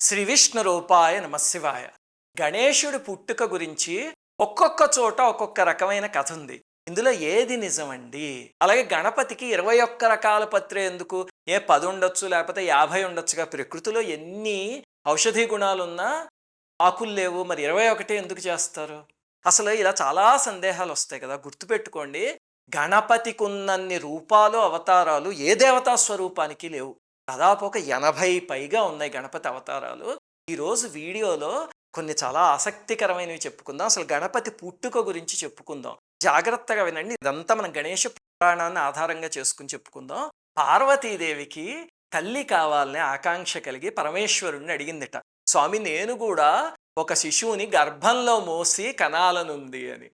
శ్రీ విష్ణు రూపాయ నమశివాయ గణేశుడి పుట్టుక గురించి ఒక్కొక్క చోట ఒక్కొక్క రకమైన కథ ఉంది. ఇందులో ఏది నిజమండి? అలాగే గణపతికి ఇరవై ఒక్క రకాల పత్రే ఎందుకు? ఏ పది ఉండొచ్చు లేకపోతే యాభై ఉండొచ్చుగా ప్రకృతిలో ఎన్ని ఔషధీ గుణాలున్నా ఆకులు లేవు మరి ఇరవై ఒకటి ఎందుకు చేస్తారు? అసలు ఇలా చాలా సందేహాలు వస్తాయి కదా గుర్తుపెట్టుకోండి. గణపతికి ఉన్నన్ని రూపాలు అవతారాలు ఏ దేవతా స్వరూపానికి లేవు. దాదాపు ఒక ఎనభై పైగా ఉన్నాయి గణపతి అవతారాలు. ఈరోజు వీడియోలో కొన్ని చాలా ఆసక్తికరమైనవి చెప్పుకుందాం. అసలు గణపతి పుట్టుక గురించి చెప్పుకుందాం. జాగ్రత్తగా వినండి. ఇదంతా మనం గణేష పురాణాన్ని ఆధారంగా చేసుకుని చెప్పుకుందాం. పార్వతీదేవికి తల్లి కావాలనే ఆకాంక్ష కలిగి పరమేశ్వరుణ్ణి అడిగిందిట. స్వామి నేను కూడా ఒక శిశువుని గర్భంలో మోసి కనాలనుంది అని.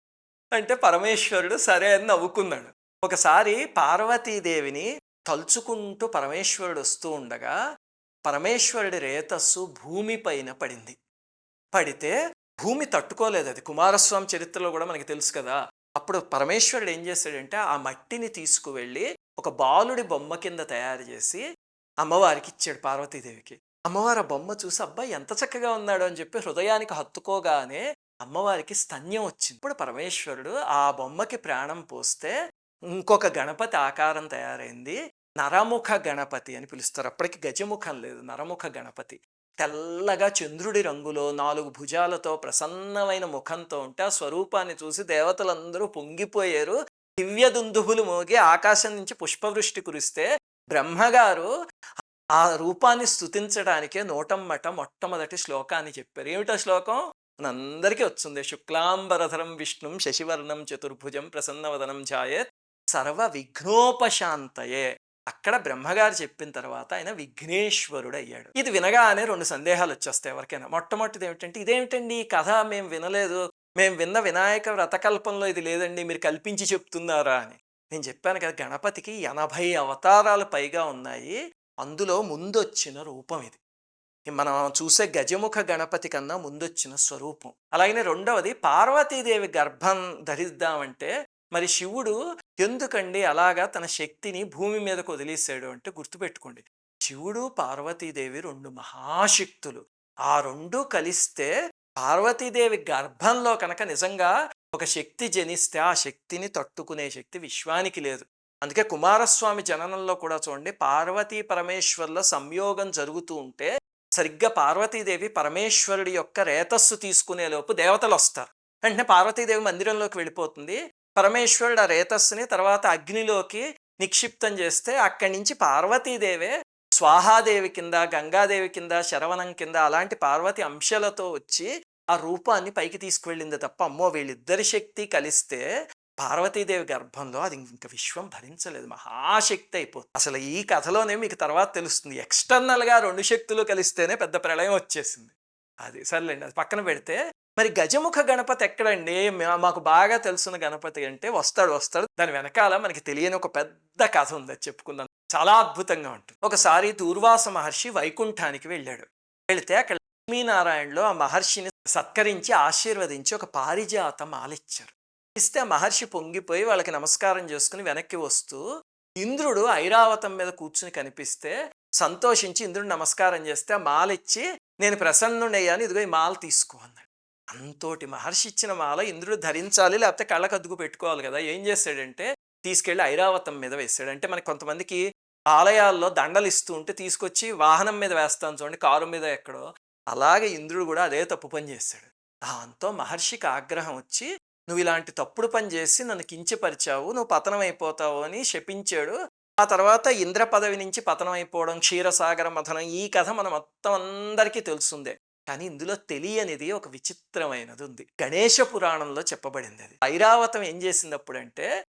అంటే పరమేశ్వరుడు సరే అని నవ్వుకున్నాడు. ఒకసారి పార్వతీదేవిని తలుచుకుంటూ పరమేశ్వరుడు వస్తూ ఉండగా పరమేశ్వరుడి రేతస్సు భూమి పైన పడింది. పడితే భూమి తట్టుకోలేదు. అది కుమారస్వామి చరిత్రలో కూడా మనకి తెలుసు కదా. అప్పుడు పరమేశ్వరుడు ఏం చేశాడంటే ఆ మట్టిని తీసుకువెళ్ళి ఒక బాలుడి బొమ్మ కింద తయారు చేసి అమ్మవారికి ఇచ్చాడు పార్వతీదేవికి. అమ్మవారు బొమ్మ చూసి అబ్బాయి ఎంత చక్కగా ఉన్నాడు అని చెప్పి హృదయానికి హత్తుకోగానే అమ్మవారికి స్తన్యం వచ్చింది. ఇప్పుడు పరమేశ్వరుడు ఆ బొమ్మకి ప్రాణం పోస్తే ఇంకొక గణపతి ఆకారం తయారైంది. నరముఖ గణపతి అని పిలుస్తారు. అప్పటికి గజముఖం లేదు. నరముఖ గణపతి. తెల్లగా చంద్రుడి రంగులో నాలుగు భుజాలతో ప్రసన్నమైన ముఖంతో ఉంటే ఆ స్వరూపాన్ని చూసి దేవతలందరూ పొంగిపోయారు. దివ్య దుందుభులు మోగి ఆకాశం నుంచి పుష్పవృష్టి కురిస్తే బ్రహ్మగారు ఆ రూపాన్ని స్థుతించడానికే నోటమ్మట మొట్టమొదటి శ్లోకాన్ని చెప్పారు. ఏమిటో శ్లోకం? మనందరికీ వచ్చింది. శుక్లాంబరధరం విష్ణుం శశివర్ణం చతుర్భుజం ప్రసన్నవదనం ఛాయత్ సర్వ విఘ్నోపశాంతయే. అక్కడ బ్రహ్మగారు చెప్పిన తర్వాత ఆయన విఘ్నేశ్వరుడు అయ్యాడు ఇది వినగానే రెండు సందేహాలు వచ్చేస్తాయి ఎవరికైనా. మొట్టమొదటిది ఏమిటంటే ఇదేమిటండి ఈ కథ? మేము వినలేదు. మేము విన్న వినాయక వ్రతకల్పంలో ఇది లేదండి. మీరు కల్పించి చెప్తున్నారా అని. నేను చెప్పాను కదా గణపతికి ఎనభై అవతారాలు పైగా ఉన్నాయి. అందులో ముందొచ్చిన రూపం ఇది. మనం చూసే గజముఖ గణపతి కన్నా ముందొచ్చిన స్వరూపం. అలాగనే రెండవది పార్వతీదేవి గర్భం ధరిద్దామంటే మరి శివుడు ఎందుకండి అలాగా తన శక్తిని భూమి మీదకు వదిలేశాడు అంటే గుర్తుపెట్టుకోండి. శివుడు పార్వతీదేవి రెండు మహాశక్తులు. ఆ రెండు కలిస్తే పార్వతీదేవి గర్భంలో కనుక నిజంగా ఒక శక్తి జనిస్తే ఆ శక్తిని తట్టుకునే శక్తి విశ్వానికి లేదు. అందుకే కుమారస్వామి జననంలో కూడా చూడండి పార్వతీ పరమేశ్వర్ల సంయోగం జరుగుతూ ఉంటే సరిగ్గా పార్వతీదేవి పరమేశ్వరుడి యొక్క రేతస్సు తీసుకునే లోపు దేవతలు వస్తారు. వెంటనే పార్వతీదేవి మందిరంలోకి వెళ్ళిపోతుంది. పరమేశ్వరుడు ఆ రేతస్సుని తర్వాత అగ్నిలోకి నిక్షిప్తం చేస్తే అక్కడి నుంచి పార్వతీదేవే స్వాహాదేవి కింద గంగాదేవి కింద శరవణం కింద అలాంటి పార్వతి అంశాలతో వచ్చి ఆ రూపాన్ని పైకి తీసుకువెళ్ళింది తప్ప అమ్మో! వీళ్ళిద్దరి శక్తి కలిస్తే పార్వతీదేవి గర్భంలో అది ఇంకా విశ్వం భరించలేదు. మహాశక్తి అయిపోతుంది. అసలు ఈ కథలోనే మీకు తర్వాత తెలుస్తుంది. ఎక్స్టర్నల్గా రెండు శక్తులు కలిస్తేనే పెద్ద ప్రళయం వచ్చేసింది. అది సర్లేండి అది పక్కన పెడితే మరి గజముఖ గణపతి ఎక్కడండి? మాకు బాగా తెలుసున్న గణపతి అంటే వస్తాడు వస్తాడు. దాని వెనకాల మనకి తెలియని ఒక పెద్ద కథ ఉంది అది చెప్పుకుందాం. చాలా అద్భుతంగా ఉంటుంది. ఒకసారి దూర్వాస మహర్షి వైకుంఠానికి వెళ్ళాడు. వెళితే అక్కడ లక్ష్మీనారాయణలో ఆ మహర్షిని సత్కరించి ఆశీర్వదించి ఒక పారిజాత మాలిచ్చారు ఇస్తే ఆ మహర్షి పొంగిపోయి వాళ్ళకి నమస్కారం చేసుకుని వెనక్కి వస్తూ ఇంద్రుడు ఐరావతం మీద కూర్చుని కనిపిస్తే సంతోషించి ఇంద్రుడు నమస్కారం చేస్తే ఆ నేను ప్రసన్నుడయ్యాను ఇదిగో ఈ మాల తీసుకో అన్నాడు. అంతోటి మహర్షి ఇచ్చిన మాల ఇంద్రుడు ధరించాలి లేకపోతే కళ్ళకు అద్దుకు పెట్టుకోవాలి కదా. ఏం చేశాడంటే తీసుకెళ్ళి ఐరావతం మీద వేసాడు అంటే మనకి కొంతమందికి ఆలయాల్లో దండలు ఇస్తూ ఉంటే తీసుకొచ్చి వాహనం మీద వేస్తాను చూడండి కారు మీద ఎక్కడో. అలాగే ఇంద్రుడు కూడా అదే తప్పు పని చేశాడు దాంతో మహర్షికి ఆగ్రహం వచ్చి నువ్వు ఇలాంటి తప్పుడు పని చేసి నన్ను కించపరిచావు నువ్వు పతనం అయిపోతావు అని శపించాడు. ఆ తర్వాత ఇంద్ర పదవి నుంచి పతనం అయిపోవడం క్షీరసాగర మథనం ఈ కథ మనం మొత్తం అందరికీ తెలుసుందే. కానీ ఇందులో తెలియనిది ఒక విచిత్రమైనది ఉంది గణేష పురాణంలో చెప్పబడింది అది ఐరావతం ఏం చేసింది అప్పుడంటే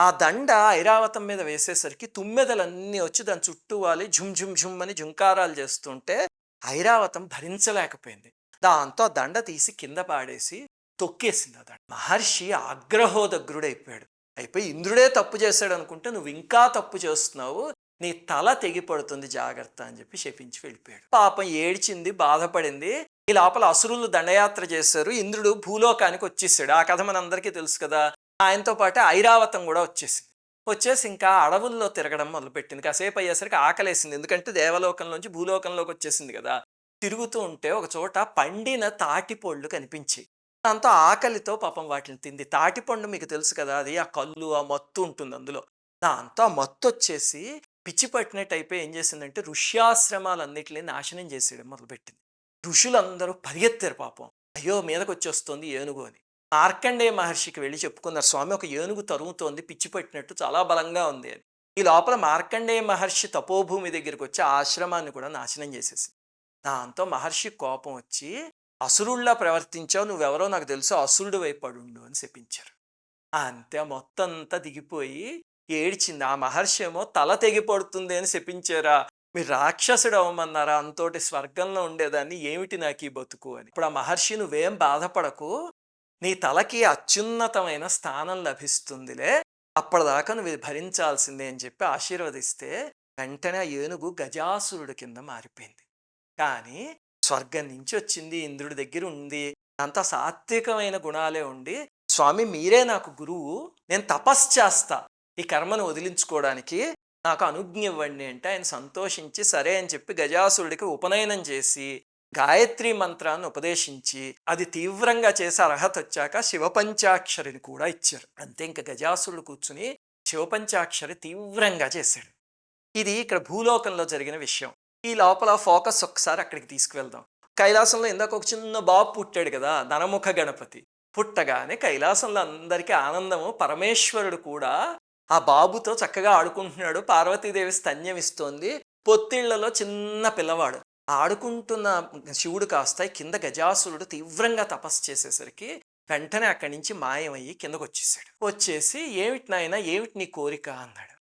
ఆ దండ ఐరావతం మీద వేసేసరికి తుమ్మెదలన్నీ వచ్చి దాని చుట్టూ వాలి ఝుమ్ ఝుమ్ ఝుమ్ అని జుంకారాలు చేస్తుంటే ఐరావతం భరించలేకపోయింది. దాంతో ఆ దండ తీసి కింద పాడేసి తొక్కేసింది ఆ దండ. మహర్షి ఆగ్రహోదగ్రుడైపోయాడు. అయిపోయి ఇంద్రుడే తప్పు చేశాడు అనుకుంటే నువ్వు ఇంకా తప్పు చేస్తున్నావు నీ తల తెగిపడుతుంది జాగ్రత్త అని చెప్పి శపించి వెళ్ళిపోయాడు. పాపం ఏడ్చింది బాధపడింది. ఈ లోపల అసురులు దండయాత్ర చేశారు. ఇంద్రుడు భూలోకానికి వచ్చేసాడు. ఆ కథ మనందరికీ తెలుసు కదా. ఆయనతో పాటు ఐరావతం కూడా వచ్చేసింది. వచ్చేసి ఇంకా అడవుల్లో తిరగడం మొదలుపెట్టింది. కాసేపు అయ్యేసరికి ఆకలేసింది. ఎందుకంటే దేవలోకంలోంచి భూలోకంలోకి వచ్చేసింది కదా. తిరుగుతూ ఉంటే ఒక చోట పండిన తాటిపళ్ళు కనిపించాయి. దాంతో ఆకలితో పాపం వాటిని తింది. తాటిపండు మీకు తెలుసు కదా అది ఆ కళ్ళు ఆ మత్తు ఉంటుంది అందులో. దాంతో ఆ మత్తు వచ్చేసి పిచ్చి పట్టినట్టు అయిపోయి ఏం చేసిందంటే ఋష్యాశ్రమాలన్నిటిని నాశనం చేసేయడం మొదలుపెట్టింది. ఋషులందరూ పరిగెత్తారు పాపం. అయ్యో మీదకి వచ్చేస్తుంది ఏనుగు అని. మార్కండేయ మహర్షికి వెళ్ళి చెప్పుకున్నారు స్వామి ఒక ఏనుగు తరుగుతోంది పిచ్చి పట్టినట్టు చాలా బలంగా ఉంది అని. ఈ లోపల మార్కండేయ మహర్షి తపోభూమి దగ్గరికి వచ్చి ఆశ్రమాన్ని కూడా నాశనం చేసేసింది. దాంతో మహర్షి కోపం వచ్చి అసురుల్లా ప్రవర్తించావు నువ్వెవరో నాకు తెలుసు అసురుడు వైపడుండు అని చెప్పించారు అంతే మొత్తం అంతా దిగిపోయి ఏడ్చింది. ఆ మహర్షి ఏమో తల తెగిపడుతుంది అని చెప్పించారా మీరు రాక్షసుడు అవ్వమన్నారా? అంతోటి స్వర్గంలో ఉండేదాన్ని ఏమిటి నాకు ఈ బతుకు అని. ఇప్పుడు ఆ మహర్షి నువ్వేం బాధపడకు. నీ తలకి అత్యున్నతమైన స్థానం లభిస్తుందిలే. అప్పటిదాకా నువ్వు భరించాల్సిందే అని చెప్పి ఆశీర్వదిస్తే వెంటనే ఆ ఏనుగు గజాసురుడు కింద మారిపోయింది. కానీ స్వర్గం నుంచి వచ్చింది ఇంద్రుడి దగ్గర ఉంది. అంత సాత్వికమైన గుణాలే ఉండి స్వామి మీరే నాకు గురువు. నేను తపస్సు చేస్తా. ఈ కర్మను వదిలించుకోవడానికి నాకు అనుజ్ఞ ఇవ్వండి అంటే ఆయన సంతోషించి సరే అని చెప్పి గజాసురుడికి ఉపనయనం చేసి గాయత్రి మంత్రాన్ని ఉపదేశించి అది తీవ్రంగా చేసే అర్హత వచ్చాక శివపంచాక్షరిని కూడా ఇచ్చారు. అంతే ఇంకా గజాసురుడు కూర్చుని శివపంచాక్షరి తీవ్రంగా చేశాడు. ఇది ఇక్కడ భూలోకంలో జరిగిన విషయం. ఈ లోపల ఫోకస్ ఒకసారి అక్కడికి తీసుకువెళ్దాం. కైలాసంలో ఇందాక ఒక చిన్న బాబు పుట్టాడు కదా ధనముఖ గణపతి. పుట్టగానే కైలాసంలో అందరికీ ఆనందము పరమేశ్వరుడు కూడా ఆ బాబుతో చక్కగా ఆడుకుంటున్నాడు. పార్వతీదేవి స్తన్యం ఇస్తోంది. పొత్తిళ్ళలో చిన్న పిల్లవాడు. ఆడుకుంటున్న శివుడు కాస్త కింద గజాసురుడు తీవ్రంగా తపస్సు చేసేసరికి వెంటనే అక్కడి నుంచి మాయమయ్యి కిందకు వచ్చేసాడు వచ్చేసి ఏమిటి నాయన? ఏమిటి నీ కోరిక? అన్నాడు.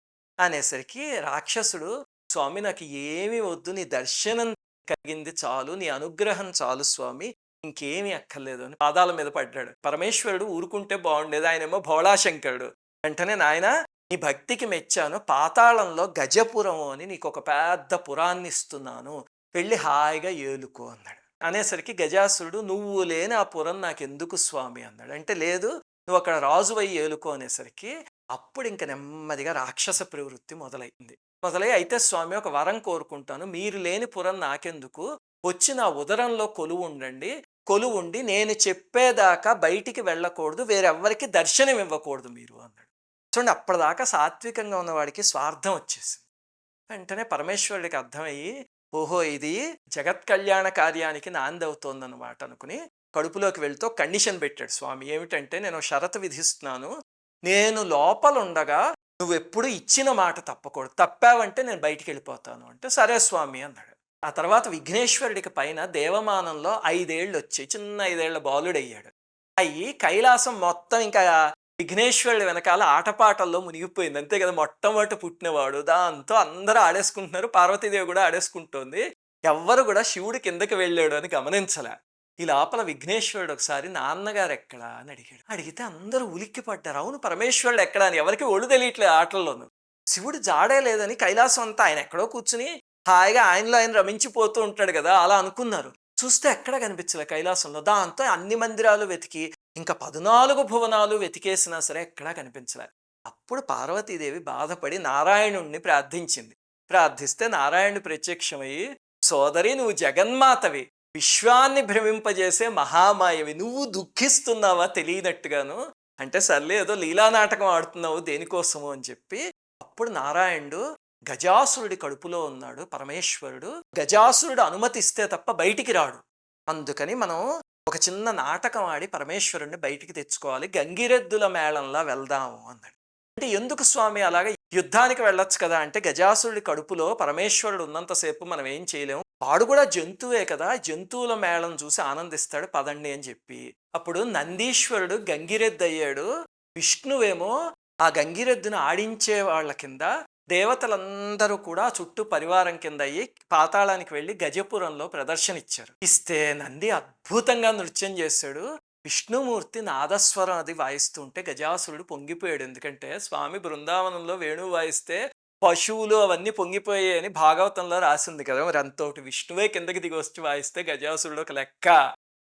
అనేసరికి రాక్షసుడు స్వామి నాకు ఏమి వద్దు. నీ దర్శనం కలిగింది చాలు. నీ అనుగ్రహం చాలు స్వామి. ఇంకేమీ అక్కర్లేదు అని పాదాల మీద పడ్డాడు. పరమేశ్వరుడు ఊరుకుంటే బాగుండేది. ఆయనేమో భోళాశంకరుడు. వెంటనే నాయన నీ భక్తికి మెచ్చాను. పాతాళంలో గజపురం అని నీకు ఒక పెద్ద పురాన్ని ఇస్తున్నాను వెళ్ళి హాయిగా ఏలుకో అన్నాడు. అనేసరికి గజాసురుడు నువ్వు లేని ఆ పురం నాకెందుకు స్వామి? అన్నాడు. అంటే లేదు నువ్వు అక్కడ రాజువై ఏలుకో అనేసరికి అప్పుడు ఇంక నెమ్మదిగా రాక్షస ప్రవృత్తి మొదలైంది. మొదలై అయితే స్వామి ఒక వరం కోరుకుంటాను. మీరు లేని పురం నాకెందుకు? వచ్చి నా ఉదరంలో కొలువు ఉండండి. కొలువు ఉండి నేను చెప్పేదాకా బయటికి వెళ్ళకూడదు. వేరెవ్వరికి దర్శనం ఇవ్వకూడదు మీరు అన్నాడు. చూడండి అప్పటిదాకా సాత్వికంగా ఉన్నవాడికి స్వార్థం వచ్చేసింది. వెంటనే పరమేశ్వరుడికి అర్థమయ్యి ఓహో ఇది జగత్ కళ్యాణ కార్యానికి నాంది అవుతోందన్నమాట అనుకుని కడుపులోకి వెళ్తూ కండిషన్ పెట్టాడు. స్వామి ఏమిటంటే నేను షరతు విధిస్తున్నాను. నేను లోపల ఉండగా నువ్వు ఎప్పుడు ఇచ్చిన మాట తప్పకూడదు. తప్పావంటే నేను బయటికి వెళ్ళిపోతాను అంటే సరే స్వామి అన్నాడు. ఆ తర్వాత విఘ్నేశ్వరుడికి పైన దేవమానంలో ఐదేళ్ళు వచ్చాయి చిన్న ఐదేళ్ళ బాలుడయ్యాడు. అయ్యి కైలాసం మొత్తం ఇంకా విఘ్నేశ్వరుడి వెనకాల ఆటపాటల్లో మునిగిపోయింది. అంతే కదా మొట్టమొదటి పుట్టినవాడు. దాంతో అందరూ ఆడేసుకుంటున్నారు. పార్వతీదేవి కూడా ఆడేసుకుంటోంది. ఎవ్వరు కూడా శివుడు కిందకి వెళ్ళాడు అని గమనించలే. ఈ లోపల విఘ్నేశ్వరుడు ఒకసారి నాన్నగారు ఎక్కడా? అని అడిగాడు. అడిగితే అందరూ ఉలిక్కి పడ్డారు అవును పరమేశ్వరుడు ఎక్కడా? అని. ఎవరికి ఒళ్ళు తెలియట్లేదు ఆటల్లోనూ. శివుడు జాడే లేదని కైలాసం అంతా ఆయన ఎక్కడో కూర్చుని హాయిగా ఆయనలో ఆయన రమించిపోతూ ఉంటాడు కదా అలా అనుకున్నారు. చూస్తే ఎక్కడ కనిపించలే కైలాసంలో. దాంతో అన్ని మందిరాలు వెతికి ఇంకా పద్నాలుగు భువనాలు వెతికేసినా సరే ఎక్కడా కనిపించలేదు అప్పుడు పార్వతీదేవి బాధపడి నారాయణుణ్ణి ప్రార్థించింది. ప్రార్థిస్తే నారాయణుడు ప్రత్యక్షమయ్యి సోదరి నువ్వు జగన్మాతవి. విశ్వాన్ని భ్రమింపజేసే మహామాయవి. నువ్వు దుఃఖిస్తున్నావా తెలియనట్టుగాను? అంటే సర్లే ఏదో లీలా నాటకం ఆడుతున్నావు దేనికోసము? అని చెప్పి అప్పుడు నారాయణుడు గజాసురుడి కడుపులో ఉన్నాడు పరమేశ్వరుడు. గజాసురుడు అనుమతిస్తే తప్ప బయటికి రాడు. అందుకని మనం ఒక చిన్న నాటకం ఆడి పరమేశ్వరుడిని బయటికి తెచ్చుకోవాలి. గంగిరెద్దుల మేళంలా వెళ్దాము అన్నాడు. అంటే ఎందుకు స్వామి అలాగే యుద్ధానికి వెళ్ళొచ్చు కదా అంటే గజాసురుడి కడుపులో పరమేశ్వరుడు ఉన్నంతసేపు మనం ఏం చేయలేము. వాడు కూడా జంతువే కదా జంతువుల మేళం చూసి ఆనందిస్తాడు పదండి అని చెప్పి. అప్పుడు నందీశ్వరుడు గంగిరెద్దు అయ్యాడు. విష్ణువేమో ఆ గంగిరెద్దును ఆడించే వాళ్ళ కింద దేవతలందరూ కూడా చుట్టూ పరివారం కింద అయ్యి పాతాళానికి వెళ్ళి గజపురంలో ప్రదర్శన ఇచ్చారు ఇస్తే నంది అద్భుతంగా నృత్యం చేశాడు. విష్ణుమూర్తి నాదస్వరం అది వాయిస్తుంటే గజాసురుడు పొంగిపోయాడు. ఎందుకంటే స్వామి బృందావనంలో వేణువు వాయిస్తే పశువులు అవన్నీ పొంగిపోయాయి అని భాగవతంలో రాసింది కదా. మరి అంతోటి విష్ణువే కిందకి దిగి వచ్చి వాయిస్తే గజాసురుడు ఒక లెక్క.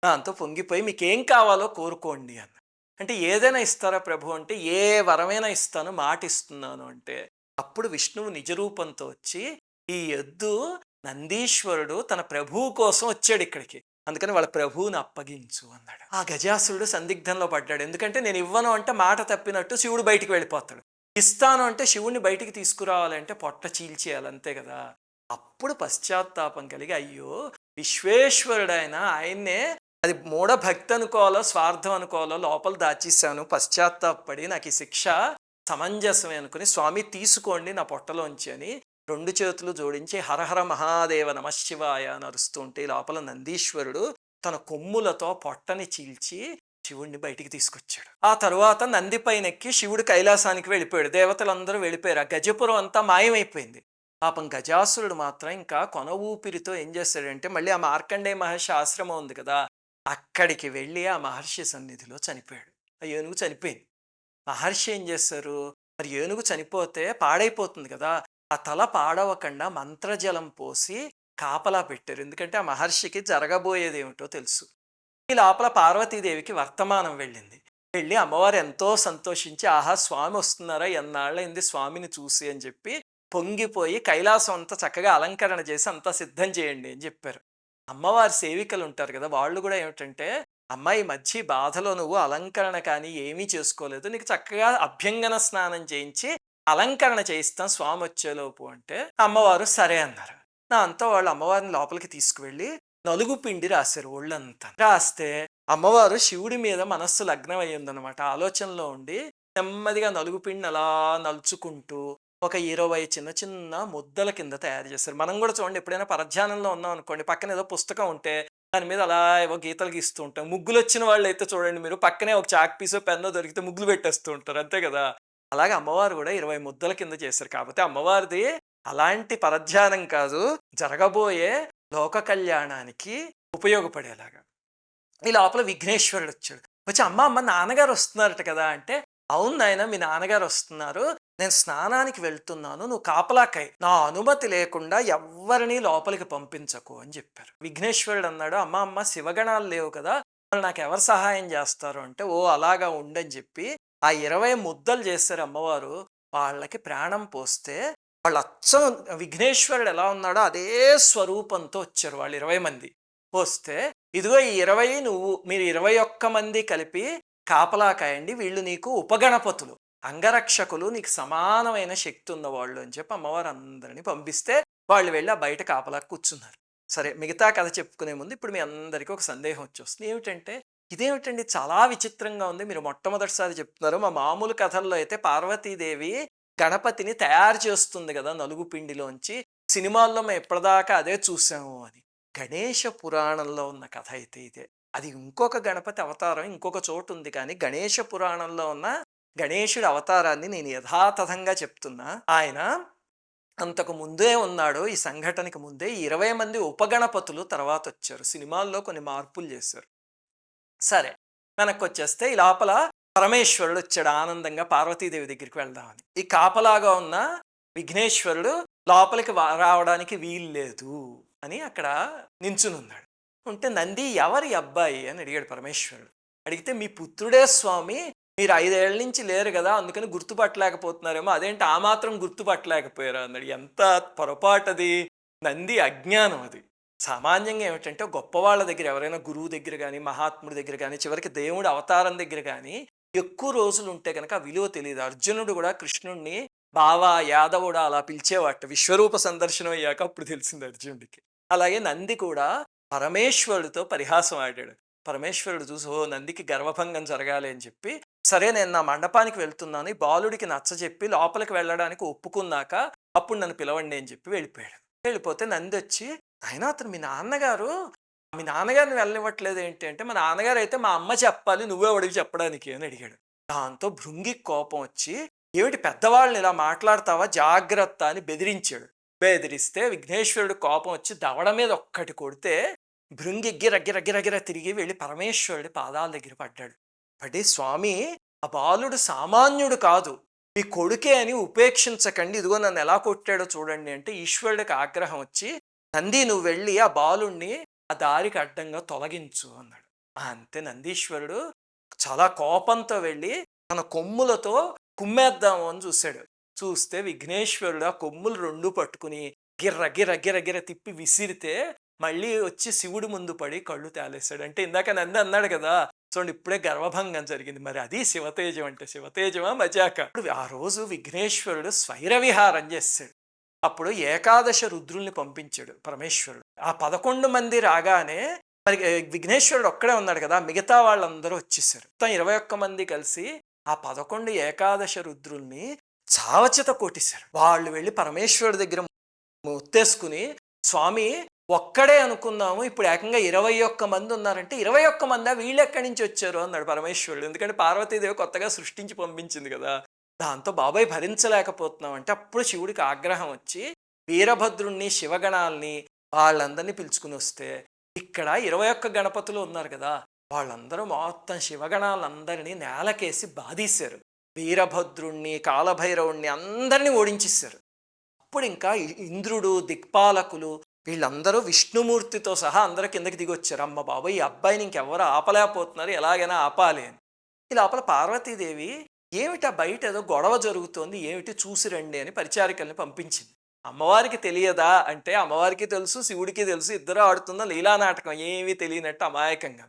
దాంతో పొంగిపోయి మీకేం కావాలో కోరుకోండి అన్న అంటే ఏదైనా ఇస్తారా ప్రభు అంటే ఏ వరమైనా ఇస్తాను మాట ఇస్తున్నాను అంటే అప్పుడు విష్ణువు నిజరూపంతో వచ్చి ఈ ఎద్దు నందీశ్వరుడు తన ప్రభువు కోసం వచ్చాడు ఇక్కడికి. అందుకని వాళ్ళ ప్రభువుని అప్పగించు అన్నాడు. ఆ గజాసురుడు సందిగ్ధంలో పడ్డాడు. ఎందుకంటే నేను ఇవ్వను అంటే మాట తప్పినట్టు శివుడు బయటికి వెళ్ళిపోతాడు. ఇస్తాను అంటే శివుణ్ణి బయటికి తీసుకురావాలంటే పొట్ట చీల్చేయాలి అంతే కదా. అప్పుడు పశ్చాత్తాపం కలిగి అయ్యో విశ్వేశ్వరుడైన ఆయన్నే అది మూఢభక్తి అనుకోవాలో స్వార్థం అనుకోవాలో లోపల దాచేసాను పశ్చాత్తాపడి నాకు ఈ శిక్ష సమంజసమే అనుకుని స్వామి తీసుకోండి నా పొట్టలోంచి అని రెండు చేతులు జోడించి హరహర మహాదేవ నమశివాయ అని లోపల నందీశ్వరుడు తన కొమ్ములతో పొట్టని చీల్చి శివుణ్ణి బయటికి తీసుకొచ్చాడు. ఆ తరువాత నంది ఎక్కి శివుడు కైలాసానికి వెళ్ళిపోయాడు. దేవతలందరూ వెళ్ళిపోయారు. ఆ గజపురం అంతా మాయమైపోయింది. పాపం గజాసురుడు మాత్రం ఇంకా కొన ఊపిరితో ఏం చేశాడంటే మళ్ళీ ఆ మార్కండేయ మహర్షి ఆశ్రమం ఉంది కదా అక్కడికి వెళ్ళి ఆ మహర్షి సన్నిధిలో చనిపోయాడు. ఆ ఏనుగు చనిపోయింది. మహర్షి ఏం చేస్తారు మరి ఏనుగు చనిపోతే పాడైపోతుంది కదా ఆ తల పాడవకుండా మంత్రజలం పోసి కాపలా పెట్టారు. ఎందుకంటే ఆ మహర్షికి జరగబోయేది ఏమిటో తెలుసు. ఈ లోపల పార్వతీదేవికి వర్తమానం వెళ్ళింది. వెళ్ళి అమ్మవారు ఎంతో సంతోషించి ఆహా స్వామి వస్తున్నారా? ఎన్నాళ్ళైంది స్వామిని చూసి అని చెప్పి పొంగిపోయి కైలాసం అంతా చక్కగా అలంకరణ చేసి అంతా సిద్ధం చేయండి అని చెప్పారు. అమ్మవారి సేవికలు ఉంటారు కదా వాళ్ళు కూడా ఏమిటంటే అమ్మాయి మధ్య బాధలో నువ్వు అలంకరణ కానీ ఏమీ చేసుకోలేదు. నీకు చక్కగా అభ్యంగన స్నానం చేయించి అలంకరణ చేయిస్తాం స్వామి వచ్చేలోపు అంటే అమ్మవారు సరే అన్నారు. నా అంతా వాళ్ళు అమ్మవారిని లోపలికి తీసుకువెళ్ళి నలుగు పిండి రాశారు ఒళ్ళంతా. రాస్తే అమ్మవారు శివుడి మీద మనస్సు లగ్నం అయ్యిందనమాట ఆలోచనలో ఉండి నెమ్మదిగా నలుగు పిండిని అలా నలుచుకుంటూ ఒక ఇరవై చిన్న చిన్న ముద్దల కింద తయారు చేస్తారు మనం కూడా చూడండి ఎప్పుడైనా పరధ్యానంలో ఉన్నాం అనుకోండి పక్కన ఏదో పుస్తకం ఉంటే దాని మీద అలా ఏవో గీతలు గీస్తూ ఉంటాం. ముగ్గులు వచ్చిన వాళ్ళు అయితే చూడండి మీరు పక్కనే ఒక చాక్ పీసో పెన్నో దొరికితే ముగ్గులు పెట్టేస్తూ ఉంటారు. అంతే కదా? అలాగే అమ్మవారు కూడా ఇరవై ముద్దల కింద చేశారు. కాబట్టి అమ్మవారిది అలాంటి పరధ్యానం కాదు. జరగబోయే లోక కళ్యాణానికి ఉపయోగపడేలాగా. ఈ లోపల విఘ్నేశ్వరుడు వచ్చాడు. వచ్చి అమ్మ అమ్మ నాన్నగారు వస్తున్నారట కదా అంటే అవును నాయన మీ నాన్నగారు వస్తున్నారు. నేను స్నానానికి వెళ్తున్నాను నువ్వు కాపలాకై నా అనుమతి లేకుండా ఎవ్వరినీ లోపలికి పంపించకు అని చెప్పారు. విఘ్నేశ్వరుడు అన్నాడు అమ్మ అమ్మ శివగణాలు లేవు కదా వాళ్ళు నాకు ఎవరు సహాయం చేస్తారు? అంటే ఓ అలాగా ఉండని చెప్పి ఆ ఇరవై ముద్దలు చేశారు అమ్మవారు. వాళ్ళకి ప్రాణం పోస్తే వాళ్ళు అచ్చం విఘ్నేశ్వరుడు ఎలా ఉన్నాడో అదే స్వరూపంతో వచ్చారు వాళ్ళు ఇరవై మంది. వస్తే ఇదిగో ఈ ఇరవై నువ్వు మీరు ఇరవై ఒక్క మంది కలిపి కాపలాకాయండి వీళ్ళు నీకు ఉపగణపతులు. అంగరక్షకులు నీకు సమానమైన శక్తి ఉన్నవాళ్ళు అని చెప్పి అమ్మవారు అందరినీ పంపిస్తే వాళ్ళు వెళ్ళి ఆ బయట కాపలా కూర్చున్నారు. సరే మిగతా కథ చెప్పుకునే ముందు ఇప్పుడు మీ అందరికీ ఒక సందేహం వచ్చేస్తుంది. ఏమిటంటే ఇదేమిటండి? చాలా విచిత్రంగా ఉంది. మీరు మొట్టమొదటిసారి చెప్తున్నారు. మా మామూలు కథల్లో అయితే పార్వతీదేవి గణపతిని తయారు చేస్తుంది కదా నలుగు పిండిలోంచి. సినిమాల్లో మేము ఎప్పటిదాకా అదే చూసాము అని. గణేష పురాణంలో ఉన్న కథ అయితే ఇదే. అది ఇంకొక గణపతి అవతారం ఇంకొక చోటు ఉంది కానీ గణేష పురాణంలో ఉన్న గణేశుడి అవతారాన్ని నేను యథాతథంగా చెప్తున్నా. ఆయన అంతకు ముందే ఉన్నాడు. ఈ సంఘటనకి ముందే ఇరవై మంది ఉపగణపతులు తర్వాత వచ్చారు. సినిమాల్లో కొన్ని మార్పులు చేశారు. సరే వెనక్కి వచ్చేస్తే ఈ లోపల పరమేశ్వరుడు వచ్చాడు ఆనందంగా పార్వతీదేవి దగ్గరికి వెళ్దామని. ఈ కాపలాగా ఉన్న విఘ్నేశ్వరుడు లోపలికి రావడానికి వీలు లేదు అని అక్కడ నించునున్నాడు. ఉంటే నంది ఎవరి అబ్బాయి? అని అడిగాడు పరమేశ్వరుడు. అడిగితే మీ పుత్రుడే స్వామి మీరు ఐదేళ్ళ నుంచి లేరు కదా అందుకని గుర్తుపట్టలేకపోతున్నారేమో. అదేంటి ఆ మాత్రం గుర్తుపట్టలేకపోయారు అన్నాడు. ఎంత పొరపాటది. నంది అజ్ఞానం అది. సామాన్యంగా ఏమిటంటే గొప్పవాళ్ళ దగ్గర ఎవరైనా గురువు దగ్గర కానీ మహాత్ముడి దగ్గర కానీ చివరికి దేవుడి అవతారం దగ్గర కానీ ఎక్కువ రోజులు ఉంటే కనుక విలువ తెలియదు. అర్జునుడు కూడా కృష్ణుణ్ణి బావా యాదవుడా అలా పిలిచేవాట. విశ్వరూప సందర్శనం అయ్యాక అప్పుడు తెలిసింది అర్జునుడికి. అలాగే నంది కూడా పరమేశ్వరుడితో పరిహాసం ఆడాడు. పరమేశ్వరుడు చూసి ఓ నందికి గర్వభంగం జరగాలి అని చెప్పి సరే నేను నా మండపానికి వెళ్తున్నాను. బాలుడికి నచ్చ చెప్పి లోపలికి వెళ్ళడానికి ఒప్పుకున్నాక అప్పుడు నన్ను పిలవండి అని చెప్పి వెళ్ళిపోయాడు. వెళ్ళిపోతే నంది వచ్చి అయినా అతను మీ నాన్నగారు? మీ నాన్నగారిని వెళ్ళనివ్వట్లేదు ఏంటి? అంటే మా నాన్నగారు అయితే మా అమ్మ చెప్పాలి నువ్వే వాడికి చెప్పడానికి అని అడిగాడు. దాంతో భృంగి కోపం వచ్చి ఏమిటి పెద్దవాళ్ళని ఇలా మాట్లాడతావా? జాగ్రత్త అని బెదిరించాడు. బెదిరిస్తే విఘ్నేశ్వరుడు కోపం వచ్చి దవడ మీద ఒక్కటి కొడితే భృంగి గిర తిరిగి వెళ్ళి పరమేశ్వరుడి పాదాల దగ్గర పడ్డాడు. పడి స్వామి ఆ బాలుడు సామాన్యుడు కాదు. మీ కొడుకే అని ఉపేక్షించకండి. ఇదిగో నన్ను ఎలా కొట్టాడో చూడండి అంటే ఈశ్వరుడికి ఆగ్రహం వచ్చి నంది నువ్వు వెళ్ళి ఆ బాలుణ్ణి ఆ దారికి అడ్డంగా తొలగించు అన్నాడు. అంతే నందీశ్వరుడు చాలా కోపంతో వెళ్ళి తన కొమ్ములతో కుమ్మేద్దాము అని చూశాడు. చూస్తే విఘ్నేశ్వరుడు ఆ కొమ్ములు రెండు పట్టుకుని గిర్ర గిర్ర గిర్ర గిర్ర తిప్పి విసిరితే మళ్ళీ వచ్చి శివుడి ముందు పడి కళ్ళు తేలేస్తాడు అంటే ఇందాక నంది అన్నాడు కదా చూడండి ఇప్పుడే గర్వభంగం జరిగింది. మరి అది శివతేజం అంటే శివతేజమా మజాక? ఇప్పుడు ఆ రోజు విఘ్నేశ్వరుడు స్వైర విహారం చేస్తాడు. అప్పుడు ఏకాదశ రుద్రుల్ని పంపించాడు పరమేశ్వరుడు. ఆ పదకొండు మంది రాగానే మరి విఘ్నేశ్వరుడు ఒక్కడే ఉన్నాడు కదా మిగతా వాళ్ళందరూ వచ్చేసారు. మొత్తం ఇరవై ఒక్క మంది కలిసి ఆ పదకొండు ఏకాదశ రుద్రుల్ని చావచిత కొట్టేశారు. వాళ్ళు వెళ్ళి పరమేశ్వరుడి దగ్గర ముత్తేసుకుని స్వామి ఒక్కడే అనుకున్నాము ఇప్పుడు ఏకంగా ఇరవై ఒక్క మంది ఉన్నారంటే ఇరవై ఒక్క మంది వీళ్ళు ఎక్కడి నుంచి వచ్చారు అన్నాడు పరమేశ్వరుడు. ఎందుకంటే పార్వతీదేవి కొత్తగా సృష్టించి పంపించింది కదా. దాంతో బాబాయ్ భరించలేకపోతున్నాం అంటే అప్పుడు శివుడికి ఆగ్రహం వచ్చి వీరభద్రుణ్ణి శివగణాల్ని వాళ్ళందరినీ పిలుచుకుని వస్తే ఇక్కడ ఇరవై ఒక్క గణపతులు ఉన్నారు కదా వాళ్ళందరూ మొత్తం శివగణాలందరినీ నేలకేసి బాధీశారు. వీరభద్రుణ్ణి కాలభైరవుణ్ణి అందరినీ ఓడించేశారు. అప్పుడు ఇంకా ఇంద్రుడు దిక్పాలకులు వీళ్ళందరూ విష్ణుమూర్తితో సహా అందరూ కిందకి దిగొచ్చారు. అమ్మ బాబు ఈ అబ్బాయిని ఇంకెవరు ఆపలేకపోతున్నారు? ఎలాగైనా ఆపాలి అని. ఈ లోపల పార్వతీదేవి ఏమిటా బయట ఏదో గొడవ జరుగుతోంది? ఏమిటి? చూసి రండి అని పరిచారికల్ని పంపించింది. అమ్మవారికి తెలియదా? అంటే అమ్మవారికి తెలుసు శివుడికి తెలుసు ఇద్దరు ఆడుతున్న లీలా నాటకం ఏమీ తెలియనట్టు అమాయకంగా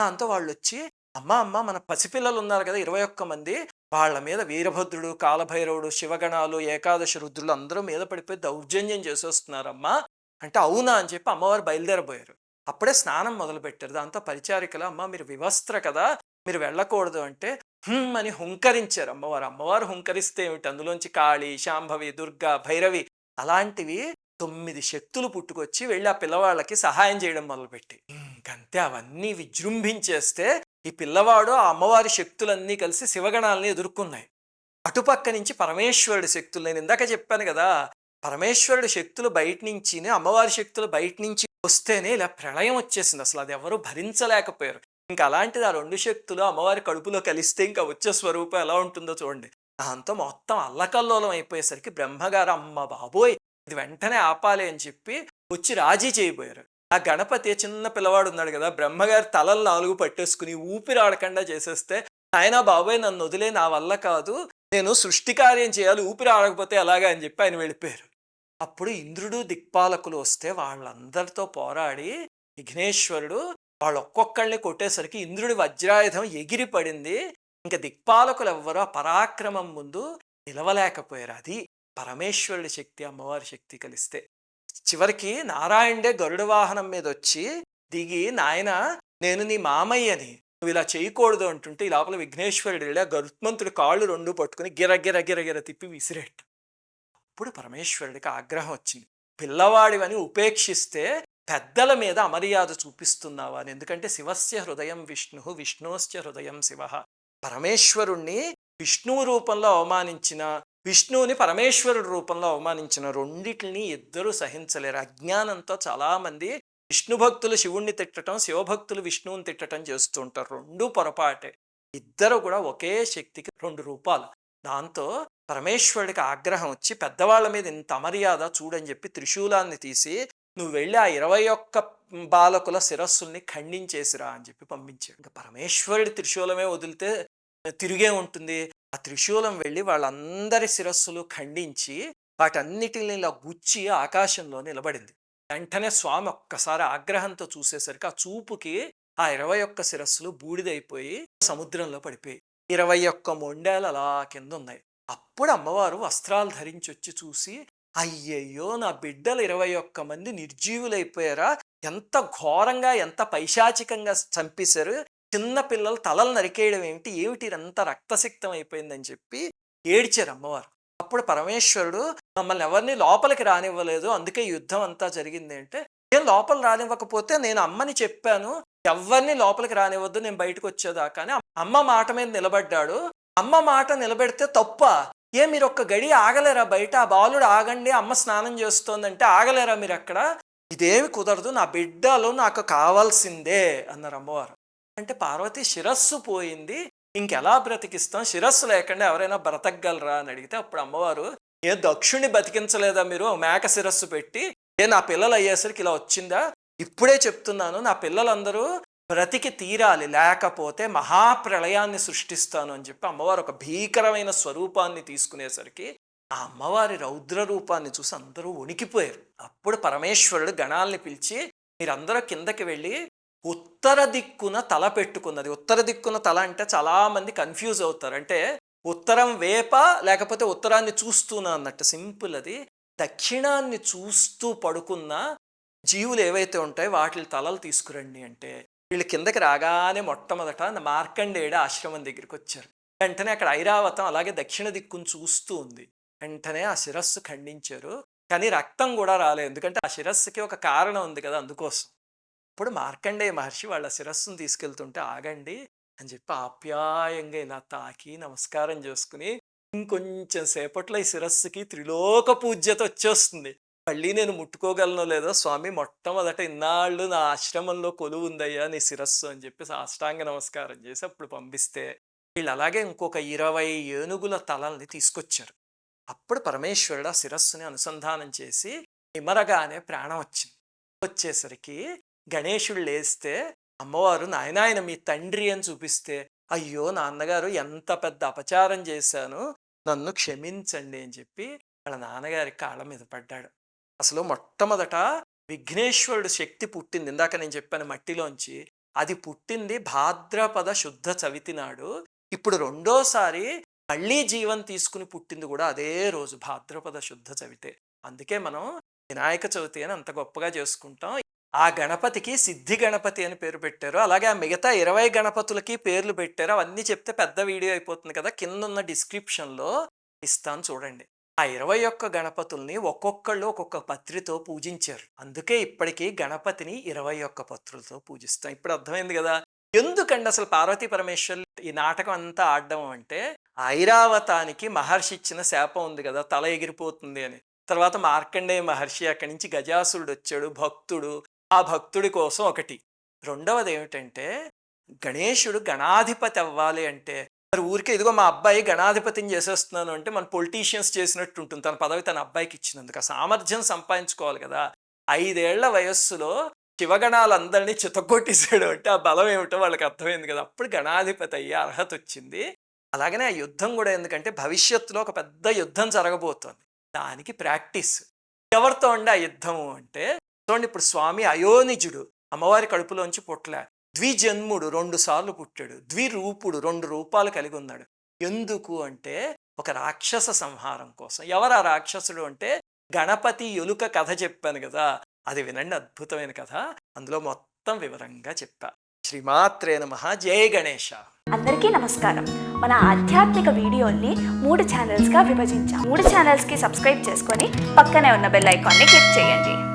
దాంతో వాళ్ళు వచ్చి అమ్మ అమ్మ మన పసిపిల్లలు ఉన్నారు కదా ఇరవై ఒక్క మంది. వాళ్ళ మీద వీరభద్రుడు కాలభైరవుడు శివగణాలు ఏకాదశి రుద్రులు అందరూ మీద పడిపోయి దౌర్జన్యం చేసేస్తున్నారమ్మా. అంటే అవునా అని చెప్పి అమ్మవారు బయలుదేరబోయారు. అప్పుడే స్నానం మొదలు పెట్టారు. దాంతో పరిచారికలు అమ్మ మీరు వివస్త్ర కదా మీరు వెళ్ళకూడదు అంటే "హుమ్" అని హుంకరించారు అమ్మవారు. అమ్మవారు హుంకరిస్తే ఏమిటి? అందులోంచి కాళి శాంభవి దుర్గా భైరవి అలాంటివి తొమ్మిది శక్తులు పుట్టుకొచ్చి వెళ్ళి ఆ పిల్లవాళ్ళకి సహాయం చేయడం మొదలుపెట్టి. ఇంకంతే. అవన్నీ విజృంభించేస్తే ఈ పిల్లవాడు ఆ అమ్మవారి శక్తులన్నీ కలిసి శివగణాలని ఎదుర్కొన్నాయి. అటుపక్క నుంచి పరమేశ్వరుడి శక్తులు. నేను ఇందాక చెప్పాను కదా పరమేశ్వరుడి శక్తులు బయట నుంచి అమ్మవారి శక్తులు బయట నుంచి వస్తేనే ఇలా ప్రళయం వచ్చేసింది. అసలు అది ఎవరు భరించలేకపోయారు. ఇంకా అలాంటిది ఆ రెండు శక్తులు అమ్మవారి కడుపులో కలిస్తే ఇంకా వచ్చే స్వరూపం ఎలా ఉంటుందో చూడండి. దాంతో మొత్తం అల్లకల్లోలం అయిపోయేసరికి బ్రహ్మగారు అమ్మ బాబోయ్ ఇది వెంటనే ఆపాలి అని చెప్పి వచ్చి రాజీ చేయబోయారు. ఆ గణపతి చిన్న పిల్లవాడు ఉన్నాడు కదా బ్రహ్మగారి తలలు నాలుగు పట్టేసుకుని ఊపిరాడకుండా చేసేస్తే ఆయన బాబోయ్ నన్ను వదిలే నా వల్ల కాదు. నేను సృష్టి కార్యం చేయాలి ఊపిరి ఆడకపోతే ఎలాగా అని చెప్పి ఆయన వెళ్ళిపోయారు. అప్పుడు ఇంద్రుడు దిక్పాలకులు వస్తే వాళ్ళందరితో పోరాడి విఘ్నేశ్వరుడు వాళ్ళు ఒక్కొక్కళ్ళని కొట్టేసరికి ఇంద్రుడి వజ్రాయుధం ఎగిరి పడింది. ఇంకా దిక్పాలకులు ఎవ్వరూ ఆ పరాక్రమం ముందు నిలవలేకపోయారు. అది పరమేశ్వరుడి శక్తి అమ్మవారి శక్తి కలిస్తే. చివరికి నారాయణుడే గరుడ వాహనం మీద వచ్చి దిగి నాయన నేను నీ మామయ్యని నువ్వు ఇలా చేయకూడదు అంటుంటే ఈ లోపల విఘ్నేశ్వరుడు వెళ్ళి ఆ గరుత్మంతుడి కాళ్ళు రెండు పట్టుకుని గిరగిర గిరగిర తిప్పి విసిరేట అప్పుడు పరమేశ్వరుడికి ఆగ్రహం వచ్చింది. పిల్లవాడివని ఉపేక్షిస్తే పెద్దల మీద అమర్యాద చూపిస్తున్నావా అని. ఎందుకంటే శివస్య హృదయం విష్ణు విష్ణుస్య హృదయం శివ. పరమేశ్వరుణ్ణి విష్ణువు రూపంలో అవమానించిన విష్ణువుని పరమేశ్వరుడు రూపంలో అవమానించిన రెండిటిని ఇద్దరూ సహించలేరు. అజ్ఞానంతో చాలామంది విష్ణు భక్తులు శివుణ్ణి తిట్టడం శివభక్తులు విష్ణువుని తిట్టడం చేస్తూ ఉంటారు. రెండు పొరపాటే. ఇద్దరు కూడా ఒకే శక్తికి రెండు రూపాలు. దాంతో పరమేశ్వరుడికి ఆగ్రహం వచ్చి పెద్దవాళ్ళ మీద ఇంత అమర్యాద చూడని చెప్పి త్రిశూలాన్ని తీసి నువ్వు వెళ్ళి ఆ ఇరవై ఒక్క బాలకుల శిరస్సుల్ని ఖండించేసిరా అని చెప్పి పంపించాడు. ఇంకా పరమేశ్వరుడి త్రిశూలమే వదిలితే తిరిగే ఉంటుంది. ఆ త్రిశూలం వెళ్ళి వాళ్ళందరి శిరస్సులు ఖండించి వాటన్నిటిని ఇలా గుచ్చి ఆకాశంలో నిలబడింది. వెంటనే స్వామి ఒక్కసారి ఆగ్రహంతో చూసేసరికి ఆ చూపుకి ఆ ఇరవై ఒక్క శిరస్సులు బూడిదైపోయి సముద్రంలో పడిపోయి ఇరవై ఒక్క మొండేలు అలా కింద ఉన్నాయి అప్పుడు అమ్మవారు వస్త్రాలు ధరించి వచ్చి చూసి అయ్యయ్యో నా బిడ్డలు ఇరవై ఒక్క మంది నిర్జీవులైపోయారా? ఎంత ఘోరంగా ఎంత పైశాచికంగా చంపేశారు? చిన్న పిల్లలు తలలు నరికేయడం ఏమిటి? ఏమిటి ఇదంతా రక్తసిక్తం అయిపోయిందని చెప్పి ఏడ్చారు అమ్మవారు. అప్పుడు పరమేశ్వరుడు మమ్మల్ని ఎవరిని లోపలికి రానివ్వలేదు. అందుకే యుద్ధం అంతా జరిగింది అంటే నేను లోపల రానివ్వకపోతే నేను అమ్మని చెప్పాను. ఎవరిని లోపలికి రానివ్వద్దు నేను బయటకు వచ్చేదాకా అని అమ్మ మాట మీద నిలబడ్డాడు. అమ్మ మాట నిలబెడితే తప్ప ఏ మీరు ఒక్క గడి ఆగలేరా బయట? ఆ బాలుడు ఆగండి అమ్మ స్నానం చేస్తోందంటే ఆగలేరా మీరు అక్కడ? ఇదేమి కుదరదు నా బిడ్డలో నాకు కావాల్సిందే అన్నారు అమ్మవారు. అంటే పార్వతి శిరస్సు పోయింది. ఇంకెలా బ్రతికిస్తాం? శిరస్సు లేకుండా ఎవరైనా బ్రతకగలరా అని అడిగితే అప్పుడు అమ్మవారు ఏ దక్షుణ్ణి బతికించలేదా మీరు? మేక శిరస్సు పెట్టి ఏ నా పిల్లలు అయ్యేసరికి ఇలా వచ్చిందా? ఇప్పుడే చెప్తున్నాను నా పిల్లలందరూ బ్రతికి తీరాలి లేకపోతే మహాప్రళయాన్ని సృష్టిస్తాను అని చెప్పి అమ్మవారు ఒక భీకరమైన స్వరూపాన్ని తీసుకునేసరికి ఆ అమ్మవారి రౌద్ర రూపాన్ని చూసి అందరూ వణికిపోయారు. అప్పుడు పరమేశ్వరుడు గణాల్ని పిలిచి మీరందరూ కిందకి వెళ్ళి ఉత్తర దిక్కున తల పెట్టుకున్నది. ఉత్తర దిక్కున తల అంటే చాలామంది కన్ఫ్యూజ్ అవుతారు. అంటే ఉత్తరం వేప లేకపోతే ఉత్తరాన్ని చూస్తున్నా అన్నట్టు సింపుల్ అది. దక్షిణాన్ని చూస్తూ పడుకున్న జీవులు ఏవైతే ఉంటాయో వాటి తలలు తీసుకురండి అంటే వీళ్ళు కిందకి రాగానే మొట్టమొదట మార్కండేయుడు ఆశ్రమం దగ్గరికి వచ్చారు. వెంటనే అక్కడ ఐరావతం అలాగే దక్షిణ దిక్కును చూస్తూ ఉంది. వెంటనే ఆ శిరస్సు ఖండించారు. కానీ రక్తం కూడా రాలేదు. ఎందుకంటే ఆ శిరస్సుకి ఒక కారణం ఉంది కదా అందుకోసం. అప్పుడు మార్కండేయ మహర్షి వాళ్ళ శిరస్సును తీసుకెళ్తుంటే ఆగండి అని చెప్పి ఆప్యాయంగా ఇలా తాకి నమస్కారం చేసుకుని ఇంకొంచెం సేపట్లో ఈ శిరస్సుకి త్రిలోక పూజ్యత వచ్చేస్తుంది. మళ్ళీ నేను ముట్టుకోగలనో లేదో? స్వామి మొట్టమొదట ఇన్నాళ్ళు నా ఆశ్రమంలో కొలువు ఉందయ్యా నీ శిరస్సు అని చెప్పి సాష్టాంగ నమస్కారం చేసి అప్పుడు పంపిస్తే వీళ్ళు అలాగే ఇంకొక ఇరవై ఏనుగుల తలల్ని తీసుకొచ్చారు. అప్పుడు పరమేశ్వరుడు ఆ శిరస్సుని అనుసంధానం చేసి నిమరగానే ప్రాణం వచ్చింది. వచ్చేసరికి గణేశుడు లేస్తే అమ్మవారు నాయనాయన మీ తండ్రి అని చూపిస్తే అయ్యో నాన్నగారు ఎంత పెద్ద అపచారం చేశాను నన్ను క్షమించండి అని చెప్పి వాళ్ళ నాన్నగారి కాళ్ళ మీద పడ్డాడు. అసలు మొట్టమొదట విఘ్నేశ్వరుడు శక్తి పుట్టింది. ఇందాక నేను చెప్పాను మట్టిలోంచి. అది పుట్టింది భాద్రపద శుద్ధ చవితి నాడు. ఇప్పుడు రెండోసారి మళ్ళీ జీవం తీసుకుని పుట్టింది కూడా అదే రోజు భాద్రపద శుద్ధ చవితే. అందుకే మనం వినాయక చవితి అని అంత గొప్పగా చేసుకుంటాం. ఆ గణపతికి సిద్ధి గణపతి అని పేరు పెట్టారు. అలాగే ఆ మిగతా ఇరవై గణపతులకి పేర్లు పెట్టారు. అవన్నీ చెప్తే పెద్ద వీడియో అయిపోతుంది కదా. కింద ఉన్న డిస్క్రిప్షన్లో ఇస్తాను చూడండి. ఆ ఇరవై ఒక్క గణపతుల్ని ఒక్కొక్కళ్ళు ఒక్కొక్క పత్రితో పూజించారు. అందుకే ఇప్పటికీ గణపతిని ఇరవై ఒక్క పత్రులతో పూజిస్తాం. ఇప్పుడు అర్థమైంది కదా. ఎందుకండి అసలు పార్వతీ పరమేశ్వర్ ఈ నాటకం అంతా ఆడడం అంటే ఐరావతానికి మహర్షి ఇచ్చిన శాపం ఉంది కదా తల ఎగిరిపోతుంది అని. తర్వాత మార్కండేయ మహర్షి అక్కడి నుంచి గజాసురుడు వచ్చాడు భక్తుడు ఆ భక్తుడి కోసం ఒకటి. రెండవది ఏమిటంటే గణేశుడు గణాధిపతి అవ్వాలి అంటే మరి ఊరికే ఇదిగో మా అబ్బాయి గణాధిపతిని చేసేస్తున్నాను అంటే మన పొలిటీషియన్స్ చేసినట్టు ఉంటుంది. తన పదవి తన అబ్బాయికి ఇచ్చినందుకు. ఆ సామర్థ్యం సంపాదించుకోవాలి కదా. ఐదేళ్ళ వయస్సులో శివగణాలందరినీ చితకొట్టేసాడు అంటే ఆ బలం ఏమిటో వాళ్ళకి అర్థమైంది కదా. అప్పుడు గణాధిపతి అయ్యే అర్హత వచ్చింది. అలాగనే ఆ యుద్ధం కూడా ఎందుకంటే భవిష్యత్తులో ఒక పెద్ద యుద్ధం జరగబోతోంది. దానికి ప్రాక్టీస్. ఎవరితో ఉండే ఆ యుద్ధము అంటే చూడండి ఇప్పుడు స్వామి అయోనిజుడు అమ్మవారి కడుపులోంచి పుట్టలే. ద్విజన్ముడు రెండు సార్లు పుట్టాడు. ద్విరూపుడు రెండు రూపాలు కలిగి ఉన్నాడు. ఎందుకు అంటే ఒక రాక్షస సంహారం కోసం. ఎవరు ఆ రాక్షసుడు అంటే? గణపతి ఎలుక కథ చెప్పాను కదా. అది వినండి అద్భుతమైన కథ. అందులో మొత్తం వివరంగా చెప్పా. శ్రీమాత్రే నమ. జయ గణేష అందరికీ నమస్కారం. మన ఆధ్యాత్మిక వీడియోల్ని మూడు ఛానల్స్గా విభజించాం. మూడు ఛానల్స్కి సబ్స్క్రైబ్ చేసుకొని పక్కనే ఉన్న బెల్ ఐకాన్ని క్లిక్ చేయండి.